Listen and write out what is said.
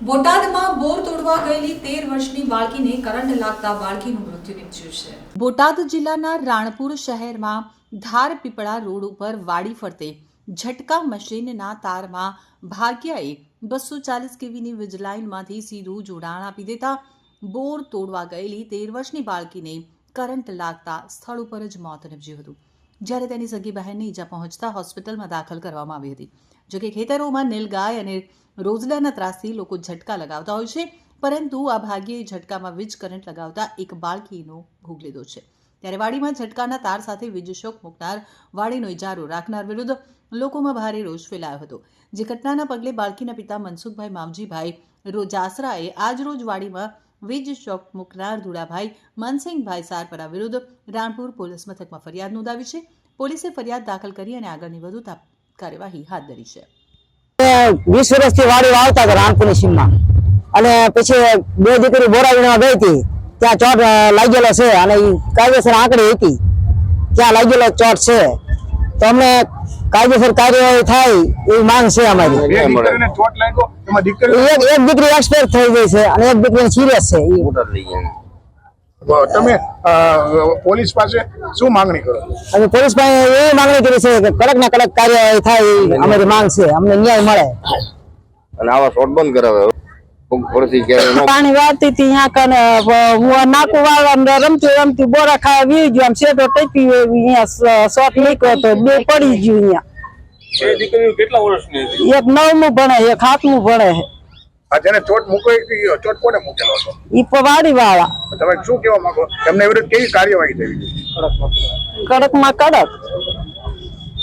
બોટાદમાં બોર તોડવા ગયેલી તેર વર્ષની બાળકીને કરંટ લાગતા બાળકીનું મૃત્યુ નીપજ્યું છે. બોટાદ જિલ્લાના રાણપુર શહેરમાં ધાર પીપળા રોડ ઉપર વાડી ફરતે ઝટકા મશીનના તારમાં ભાગ્યાએ બસો ચાલીસ કેવીની વીજલાઇનમાંથી સીધું જોડાણ આપી દેતા બોર તોડવા ગયેલી તેર વર્ષની બાળકીને કરંટ લાગતા સ્થળ ઉપર જ મોત નીપજ્યું હતું. જ્યારે તેની સગી બહેનને ઈજા પહોંચતા હોસ્પિટલમાં દાખલ કરવામાં આવી હતી. જોકે ખેતરોમાં નીલગાય અને રોજડાના ત્રાસથી લોકો ઝટકા લગાવતા હોય છે, પરંતુ આ ભાગ્યે ઝટકામાં વીજ કરંટ લગાવતા એક બાળકીનો ભોગ લીધો છે. ત્યારે વાડીમાં ઝટકાના તાર સાથે વીજ શોક મૂકનાર વાડીનો ઇજારો રાખનાર વિરુદ્ધ લોકોમાં ભારે રોષ ફેલાયો હતો. જે ઘટનાના પગલે બાળકીના પિતા મનસુખભાઈ મામજીભાઈ રોજાસરાએ આજ રોજ વાડીમાં વીજ શોક મૂકનાર ધુળાભાઈ મનસિંહભાઈ સારપરા વિરુદ્ધ રાણપુર પોલીસ મથકમાં ફરિયાદ નોંધાવી છે. પોલીસે ફરિયાદ દાખલ કરી અને આગળની વધુ કાર્યવાહી હાથ ધરી છે. વીસ વર્ષથી વાડી વાવતા હતા રાણપુરની સીમમાં. અને પછી બે દીકરી બોરાવીમાં ગઈ હતી. ત્યાં ચોટ લાગેલો છે અને કાયદેસર આંકડી હતી. ત્યાં લાગેલો ચોટ છે. તો અમને કાયદેસર કાર્યવાહી થાય એવી માંગ છે અમારી. એક એક દીકરી એક્સપાયર થઈ ગઈ છે અને એક દીકરી સિરિયસ છે. તમે પોલીસ પાસે શું માંગણી કરો? અમે પોલીસ પાસે એવી માંગણી કરી છે કે કડક ને કડક કાર્યવાહી થાય એવી અમારી માંગ છે. અમને ન્યાય મળે. અને આવા શોટ બંધ કરાવે. પાણી વાળતી હતી અહીંયા કને હું નાકુ વાળવા રમતી રમતી બોરા ખાવા વી ગયો આમ શેઠો ટેકી અહીંયા શોટ નીકળ્યો તો બે પડી ગયું અહીંયા. એ દીકરી કેટલા વર્ષની હતી? એક નવમું ભણે એક હાથમું ભણે છે. આ જેને ચોટ મૂકી ચોટ કોને મૂકેલો હતો? ઈ પવાડી વાળા તમે શું કેવા માંગો? તમને વિરુદ્ધ કેવી કાર્યવાહી થવી કડકમાં કડક.